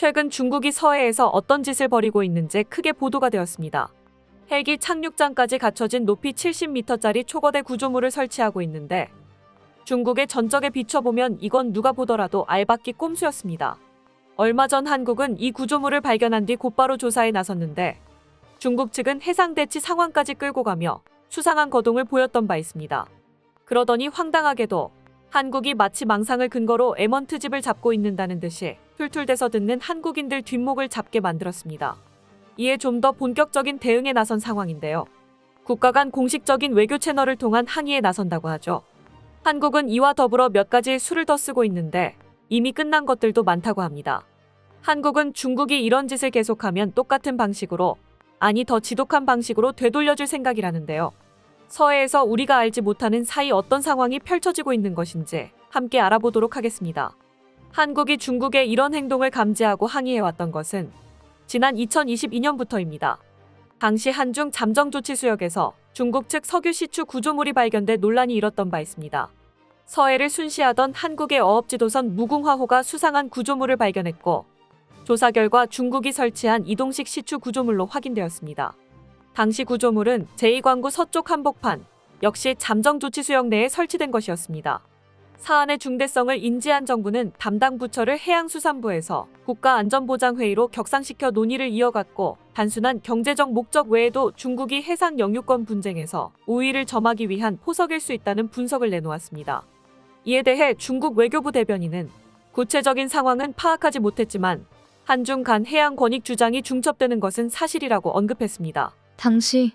최근 중국이 서해에서 어떤 짓을 벌이고 있는지 크게 보도가 되었습니다. 헬기 착륙장까지 갖춰진 높이 70m짜리 초거대 구조물을 설치하고 있는데 중국의 전적에 비춰보면 이건 누가 보더라도 알박기 꼼수였습니다. 얼마 전 한국은 이 구조물을 발견한 뒤 곧바로 조사에 나섰는데 중국 측은 해상 대치 상황까지 끌고 가며 수상한 거동을 보였던 바 있습니다. 그러더니 황당하게도 한국이 마치 망상을 근거로 M1 트집을 잡고 있는다는 듯이 툴툴대서 듣는 한국인들 뒷목을 잡게 만들었습니다. 이에 좀 더 본격적인 대응에 나선 상황인데요. 국가 간 공식적인 외교 채널을 통한 항의에 나선다고 하죠. 한국은 이와 더불어 몇 가지 수를 더 쓰고 있는데 이미 끝난 것들도 많다고 합니다. 한국은 중국이 이런 짓을 계속하면 똑같은 방식으로 아니 더 지독한 방식으로 되돌려줄 생각이라는데요. 서해에서 우리가 알지 못하는 사이 어떤 상황이 펼쳐지고 있는 것인지 함께 알아보도록 하겠습니다. 한국이 중국의 이런 행동을 감지하고 항의해왔던 것은 지난 2022년부터입니다. 당시 한중 잠정조치 수역에서 중국 측 석유 시추 구조물이 발견돼 논란이 일었던 바 있습니다. 서해를 순시하던 한국의 어업지도선 무궁화호가 수상한 구조물을 발견했고 조사 결과 중국이 설치한 이동식 시추 구조물로 확인되었습니다. 당시 구조물은 제2광구 서쪽 한복판, 역시 잠정조치 수역 내에 설치된 것이었습니다. 사안의 중대성을 인지한 정부는 담당 부처를 해양수산부에서 국가안전보장회의로 격상시켜 논의를 이어갔고 단순한 경제적 목적 외에도 중국이 해상 영유권 분쟁에서 우위를 점하기 위한 포석일 수 있다는 분석을 내놓았습니다. 이에 대해 중국 외교부 대변인은 구체적인 상황은 파악하지 못했지만 한중 간 해양 권익 주장이 중첩되는 것은 사실이라고 언급했습니다. 당시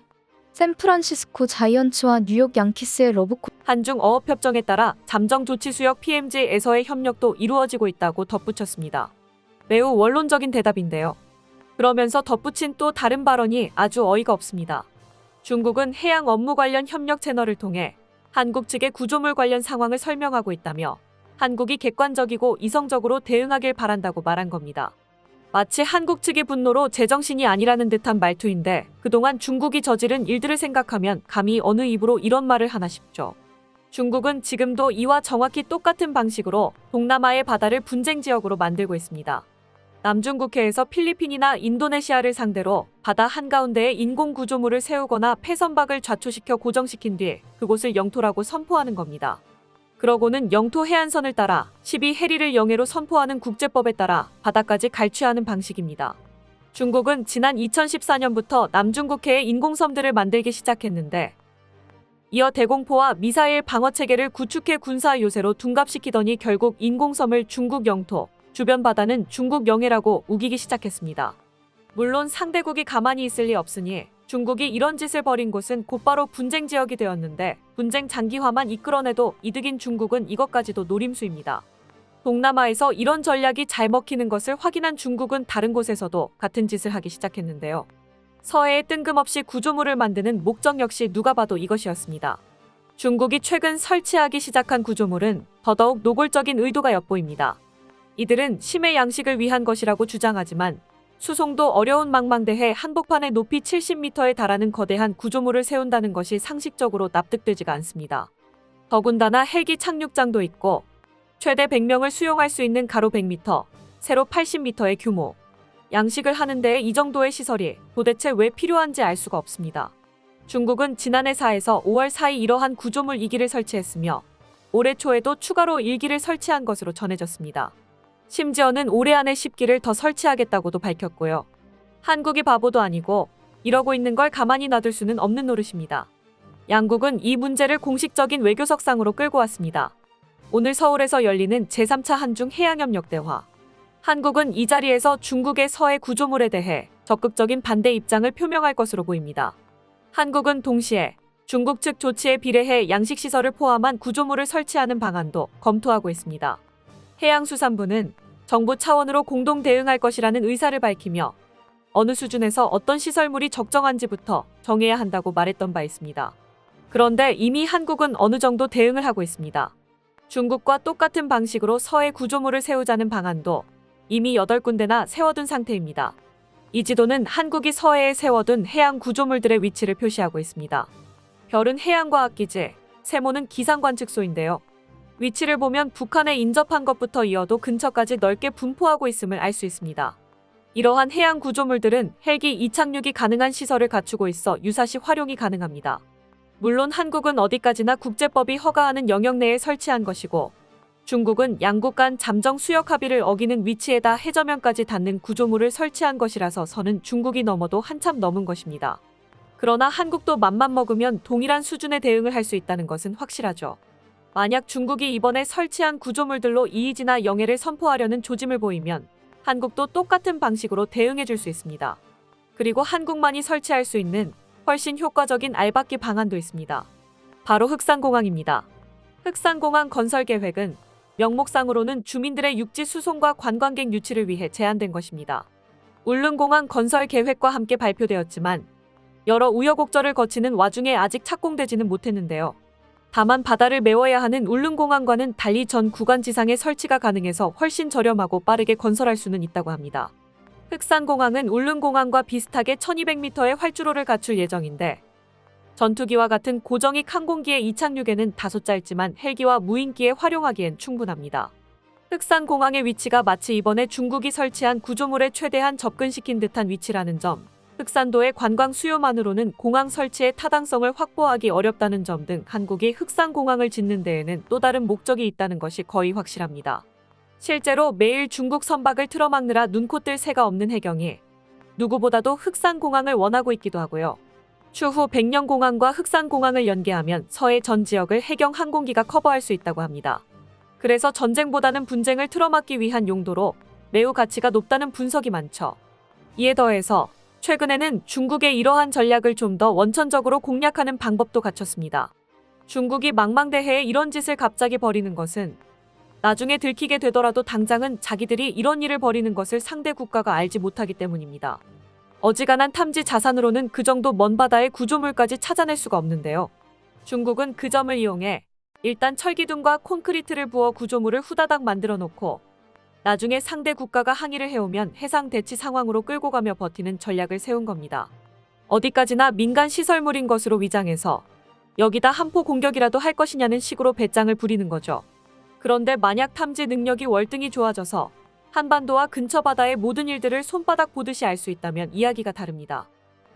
샌프란시스코 자이언츠와 뉴욕 양키스의 러브콜 한중 어업협정에 따라 잠정 조치 수역 PMG에서의 협력도 이루어지고 있다고 덧붙였습니다. 매우 원론적인 대답인데요. 그러면서 덧붙인 또 다른 발언이 아주 어이가 없습니다. 중국은 해양 업무 관련 협력 채널을 통해 한국 측의 구조물 관련 상황을 설명하고 있다며 한국이 객관적이고 이성적으로 대응하길 바란다고 말한 겁니다. 마치 한국 측의 분노로 제정신이 아니라는 듯한 말투인데 그동안 중국이 저지른 일들을 생각하면 감히 어느 입으로 이런 말을 하나 싶죠. 중국은 지금도 이와 정확히 똑같은 방식으로 동남아의 바다를 분쟁 지역으로 만들고 있습니다. 남중국해에서 필리핀이나 인도네시아를 상대로 바다 한가운데에 인공 구조물을 세우거나 폐선박을 좌초시켜 고정시킨 뒤 그곳을 영토라고 선포하는 겁니다. 그러고는 영토 해안선을 따라 12해리를 영해로 선포하는 국제법에 따라 바다까지 갈취하는 방식입니다. 중국은 지난 2014년부터 남중국해에 인공섬들을 만들기 시작했는데 이어 대공포와 미사일 방어 체계를 구축해 군사 요새로 둔갑시키더니 결국 인공섬을 중국 영토, 주변 바다는 중국 영해라고 우기기 시작했습니다. 물론 상대국이 가만히 있을 리 없으니 중국이 이런 짓을 벌인 곳은 곧바로 분쟁 지역이 되었는데 분쟁 장기화만 이끌어내도 이득인 중국은 이것까지도 노림수입니다. 동남아에서 이런 전략이 잘 먹히는 것을 확인한 중국은 다른 곳에서도 같은 짓을 하기 시작했는데요. 서해에 뜬금없이 구조물을 만드는 목적 역시 누가 봐도 이것이었습니다. 중국이 최근 설치하기 시작한 구조물은 더더욱 노골적인 의도가 엿보입니다. 이들은 심해 양식을 위한 것이라고 주장하지만 수송도 어려운 망망대해 한복판에 높이 70m에 달하는 거대한 구조물을 세운다는 것이 상식적으로 납득되지가 않습니다. 더군다나 헬기 착륙장도 있고 최대 100명을 수용할 수 있는 가로 100m, 세로 80m의 규모. 양식을 하는 데에 이 정도의 시설이 도대체 왜 필요한지 알 수가 없습니다. 중국은 지난해 4에서 5월 사이 이러한 구조물 2기를 설치했으며 올해 초에도 추가로 1기를 설치한 것으로 전해졌습니다. 심지어는 올해 안에 10기를 더 설치하겠다고도 밝혔고요. 한국이 바보도 아니고 이러고 있는 걸 가만히 놔둘 수는 없는 노릇입니다. 양국은 이 문제를 공식적인 외교석상으로 끌고 왔습니다. 오늘 서울에서 열리는 제3차 한중 해양협력 대화. 한국은 이 자리에서 중국의 서해 구조물에 대해 적극적인 반대 입장을 표명할 것으로 보입니다. 한국은 동시에 중국 측 조치에 비례해 양식시설을 포함한 구조물을 설치하는 방안도 검토하고 있습니다. 해양수산부는 정부 차원으로 공동 대응할 것이라는 의사를 밝히며 어느 수준에서 어떤 시설물이 적정한지부터 정해야 한다고 말했던 바 있습니다. 그런데 이미 한국은 어느 정도 대응을 하고 있습니다. 중국과 똑같은 방식으로 서해 구조물을 세우자는 방안도 이미 8군데나 세워둔 상태입니다. 이 지도는 한국이 서해에 세워둔 해양 구조물들의 위치를 표시하고 있습니다. 별은 해양과학기지, 세모는 기상관측소인데요. 위치를 보면 북한에 인접한 것부터 이어도 근처까지 넓게 분포하고 있음을 알 수 있습니다. 이러한 해양 구조물들은 헬기 이착륙이 가능한 시설을 갖추고 있어 유사시 활용이 가능합니다. 물론 한국은 어디까지나 국제법이 허가하는 영역 내에 설치한 것이고 중국은 양국 간 잠정 수역 합의를 어기는 위치에다 해저면까지 닿는 구조물을 설치한 것이라서 선은 중국이 넘어도 한참 넘은 것입니다. 그러나 한국도 맘만 먹으면 동일한 수준의 대응을 할 수 있다는 것은 확실하죠. 만약 중국이 이번에 설치한 구조물들로 이의지나 영해를 선포하려는 조짐을 보이면 한국도 똑같은 방식으로 대응해 줄 수 있습니다. 그리고 한국만이 설치할 수 있는 훨씬 효과적인 알박기 방안도 있습니다. 바로 흑산공항입니다. 흑산공항 건설 계획은 명목상으로는 주민들의 육지 수송과 관광객 유치를 위해 제안된 것입니다. 울릉공항 건설 계획과 함께 발표되었지만 여러 우여곡절을 거치는 와중에 아직 착공되지는 못했는데요. 다만 바다를 메워야 하는 울릉공항과는 달리 전 구간 지상에 설치가 가능해서 훨씬 저렴하고 빠르게 건설할 수는 있다고 합니다. 흑산공항은 울릉공항과 비슷하게 1200m의 활주로를 갖출 예정인데 전투기와 같은 고정익 항공기의 이착륙에는 다소 짧지만 헬기와 무인기에 활용하기엔 충분합니다. 흑산공항의 위치가 마치 이번에 중국이 설치한 구조물에 최대한 접근시킨 듯한 위치라는 점, 흑산도의 관광 수요만으로는 공항 설치의 타당성을 확보하기 어렵다는 점 등 한국이 흑산공항을 짓는 데에는 또 다른 목적이 있다는 것이 거의 확실합니다. 실제로 매일 중국 선박을 틀어막느라 눈코 뜰 새가 없는 해경이 누구보다도 흑산공항을 원하고 있기도 하고요. 추후 백령공항과 흑산공항을 연계하면 서해 전 지역을 해경 항공기가 커버할 수 있다고 합니다. 그래서 전쟁보다는 분쟁을 틀어막기 위한 용도로 매우 가치가 높다는 분석이 많죠. 이에 더해서 최근에는 중국의 이러한 전략을 좀 더 원천적으로 공략하는 방법도 갖췄습니다. 중국이 망망대해에 이런 짓을 갑자기 벌이는 것은 나중에 들키게 되더라도 당장은 자기들이 이런 일을 벌이는 것을 상대 국가가 알지 못하기 때문입니다. 어지간한 탐지 자산으로는 그 정도 먼 바다의 구조물까지 찾아낼 수가 없는데요. 중국은 그 점을 이용해 일단 철기둥과 콘크리트를 부어 구조물을 후다닥 만들어 놓고 나중에 상대 국가가 항의를 해오면 해상 대치 상황으로 끌고 가며 버티는 전략을 세운 겁니다. 어디까지나 민간 시설물인 것으로 위장해서 여기다 한포 공격이라도 할 것이냐는 식으로 배짱을 부리는 거죠. 그런데 만약 탐지 능력이 월등히 좋아져서 한반도와 근처 바다의 모든 일들을 손바닥 보듯이 알 수 있다면 이야기가 다릅니다.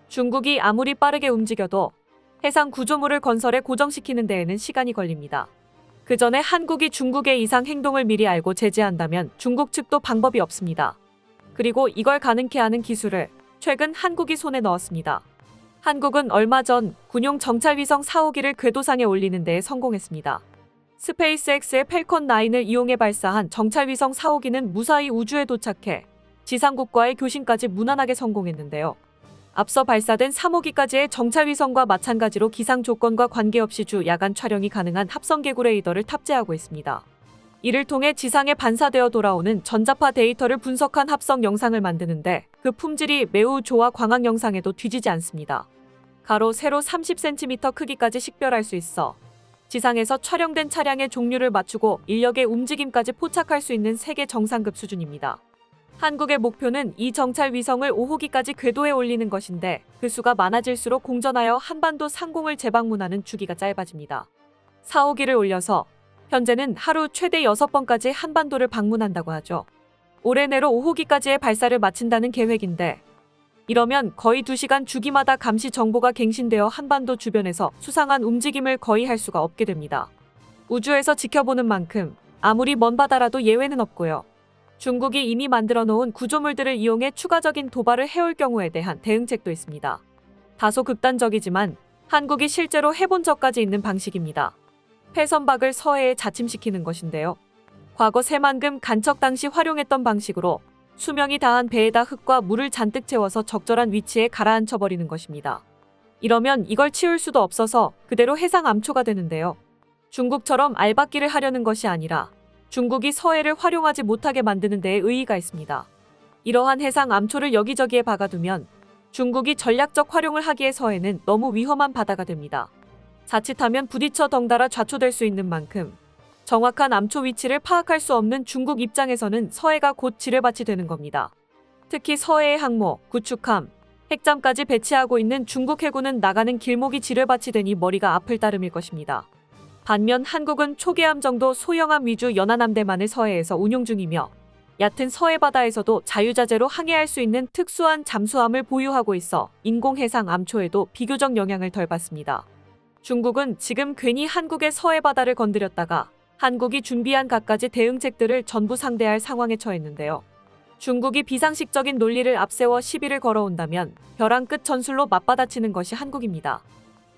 중국이 아무리 빠르게 움직여도 해상 구조물을 건설에 고정시키는 데에는 시간이 걸립니다. 그 전에 한국이 중국의 이상 행동을 미리 알고 제재한다면 중국 측도 방법이 없습니다. 그리고 이걸 가능케 하는 기술을 최근 한국이 손에 넣었습니다. 한국은 얼마 전 군용 정찰위성 4호기를 궤도상에 올리는 데에 성공했습니다. 스페이스X의 펠컨 9을 이용해 발사한 정찰위성 4호기는 무사히 우주에 도착해 지상국과의 교신까지 무난하게 성공했는데요. 앞서 발사된 3호기까지의 정찰위성과 마찬가지로 기상 조건과 관계없이 주 야간 촬영이 가능한 합성 개구 레이더를 탑재하고 있습니다. 이를 통해 지상에 반사되어 돌아오는 전자파 데이터를 분석한 합성 영상을 만드는데 그 품질이 매우 좋아 광학 영상에도 뒤지지 않습니다. 가로 세로 30cm 크기까지 식별할 수 있어 지상에서 촬영된 차량의 종류를 맞추고 인력의 움직임까지 포착할 수 있는 세계 정상급 수준입니다. 한국의 목표는 이 정찰 위성을 5호기까지 궤도에 올리는 것인데 그 수가 많아질수록 공전하여 한반도 상공을 재방문하는 주기가 짧아집니다. 4호기를 올려서 현재는 하루 최대 6번까지 한반도를 방문한다고 하죠. 올해 내로 5호기까지의 발사를 마친다는 계획인데 이러면 거의 2시간 주기마다 감시 정보가 갱신되어 한반도 주변에서 수상한 움직임을 거의 할 수가 없게 됩니다. 우주에서 지켜보는 만큼 아무리 먼 바다라도 예외는 없고요. 중국이 이미 만들어 놓은 구조물들을 이용해 추가적인 도발을 해올 경우에 대한 대응책도 있습니다. 다소 극단적이지만 한국이 실제로 해본 적까지 있는 방식입니다. 폐선박을 서해에 자침시키는 것인데요. 과거 새만금 간척 당시 활용했던 방식으로 수명이 다한 배에다 흙과 물을 잔뜩 채워서 적절한 위치에 가라앉혀 버리는 것입니다. 이러면 이걸 치울 수도 없어서 그대로 해상 암초가 되는데요. 중국처럼 알박기를 하려는 것이 아니라 중국이 서해를 활용하지 못하게 만드는 데에 의의가 있습니다. 이러한 해상 암초를 여기저기에 박아두면 중국이 전략적 활용을 하기에 서해는 너무 위험한 바다가 됩니다. 자칫하면 부딪혀 덩달아 좌초될 수 있는 만큼 정확한 암초 위치를 파악할 수 없는 중국 입장에서는 서해가 곧 지뢰밭이 되는 겁니다. 특히 서해의 항모, 구축함, 핵잠까지 배치하고 있는 중국 해군은 나가는 길목이 지뢰밭이 되니 머리가 아플 따름일 것입니다. 반면 한국은 초계함 정도 소형함 위주 연안함대만을 서해에서 운용 중이며 얕은 서해 바다에서도 자유자재로 항해할 수 있는 특수한 잠수함을 보유하고 있어 인공해상 암초에도 비교적 영향을 덜 받습니다. 중국은 지금 괜히 한국의 서해 바다를 건드렸다가 한국이 준비한 갖가지 대응책들을 전부 상대할 상황에 처했는데요. 중국이 비상식적인 논리를 앞세워 시비를 걸어온다면 벼랑 끝 전술로 맞받아치는 것이 한국입니다.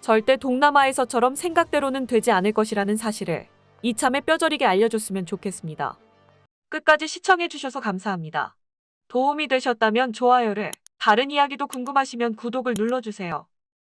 절대 동남아에서처럼 생각대로는 되지 않을 것이라는 사실을 이참에 뼈저리게 알려줬으면 좋겠습니다. 끝까지 시청해주셔서 감사합니다. 도움이 되셨다면 좋아요를, 다른 이야기도 궁금하시면 구독을 눌러주세요.